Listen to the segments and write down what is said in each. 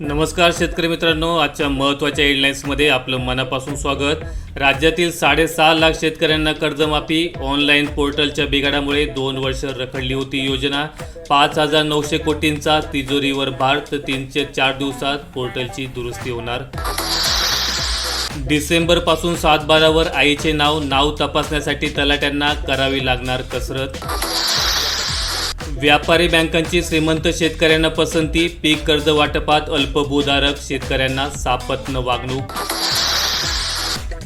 नमस्कार शेतकरी मित्रांनो आजच्या महत्त्वाच्या हेडलाईन्समध्ये आपलं मनापासून स्वागत. राज्यातील साडेसहा लाख शेतकऱ्यांना कर्जमाफी ऑनलाईन पोर्टलच्या बिघाडामुळे दोन वर्ष रखडली होती योजना. पाच हजार नऊशे कोटींचा तिजोरीवर भार तर तीनशे चार दिवसात पोर्टलची दुरुस्ती होणार. डिसेंबरपासून सात बारावर आईचे नाव नाव तपासण्यासाठी तलाट्यांना करावी लागणार कसरत. व्यापारी बँकांची श्रीमंत शेतकऱ्यांना पसंती पीक कर्ज वाटपात अल्पभूधारक शेतकऱ्यांना सापत्न वागणूक.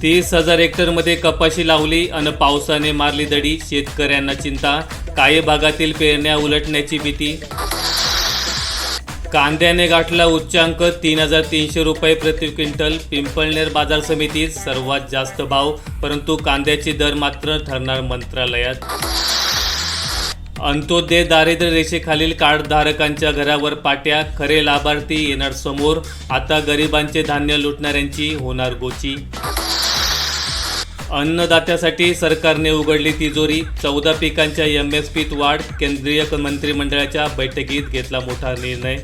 तीस हजार हेक्टरमध्ये कपाशी लावली अन पावसाने मारली दडी शेतकऱ्यांना चिंता काही भागातील पेरण्या उलटण्याची भीती. कांद्याने गाठला उच्चांक तीन हजार तीनशे रुपये प्रति क्विंटल पिंपळनेर बाजार समितीत सर्वात जास्त भाव परंतु कांद्याचे दर मात्र ठरणार मंत्रालयात. अंत्योदय दारिद्र्य रेषेखालील कार्डधारकांच्या घरावर पाट्या खरे लाभार्थी येणार समोर. आता गरिबांचे धान्य लुटणाऱ्यांची होणार गोची. अन्नदात्यासाठी सरकारने उघडली तिजोरी. चौदा पिकांच्या एम एस पीत वाढ. केंद्रीय मंत्रिमंडळाच्या बैठकीत घेतला मोठा निर्णय.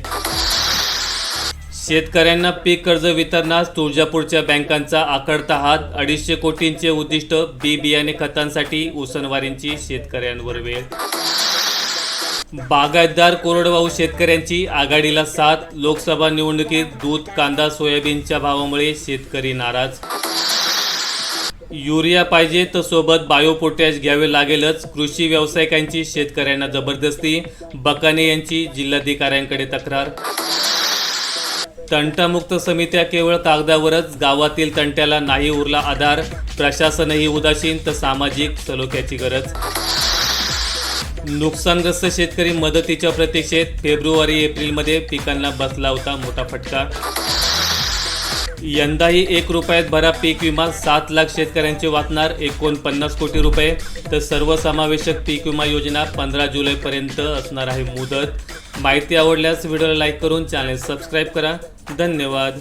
शेतकऱ्यांना पीक कर्ज वितरणास तुळजापूरच्या बँकांचा आकडता हात. अडीचशे कोटींचे उद्दिष्ट बी बियाणे खतांसाठी उसनवारींची शेतकऱ्यांवर वेळ. बागायतदार कोरडवाहू शेतकऱ्यांची आघाडीला साथ. लोकसभा निवडणुकीत दूध कांदा सोयाबीनच्या भावामुळे शेतकरी नाराज. युरिया पाहिजे तर सोबत बायोपोटॅश घ्यावे लागेलच. कृषी व्यावसायिकांची शेतकऱ्यांना जबरदस्ती. बकाने यांची जिल्हाधिकाऱ्यांकडे तक्रार. तंटामुक्त समित्या केवळ कागदावरच गावातील तंट्याला नाही उरला आधार. प्रशासनही उदासीन तर सामाजिक सलोख्याची गरज. नुकसानग्रस्त शेतकरी मदतीच्या प्रतीक्षेत फेब्रुवारी एप्रिलमध्ये पिकांना बसला होता मोठा फटका. यंदाही एक रुपयात भरा पीक विमा सात लाख शेतकऱ्यांचे वाचणार एकोणपन्नास कोटी रुपये. तर सर्वसमावेशक पीक विमा योजना पंधरा जुलैपर्यंत असणार आहे मुदत. माहिती आवडल्यास व्हिडिओला लाईक करून चॅनल सबस्क्राईब करा. धन्यवाद.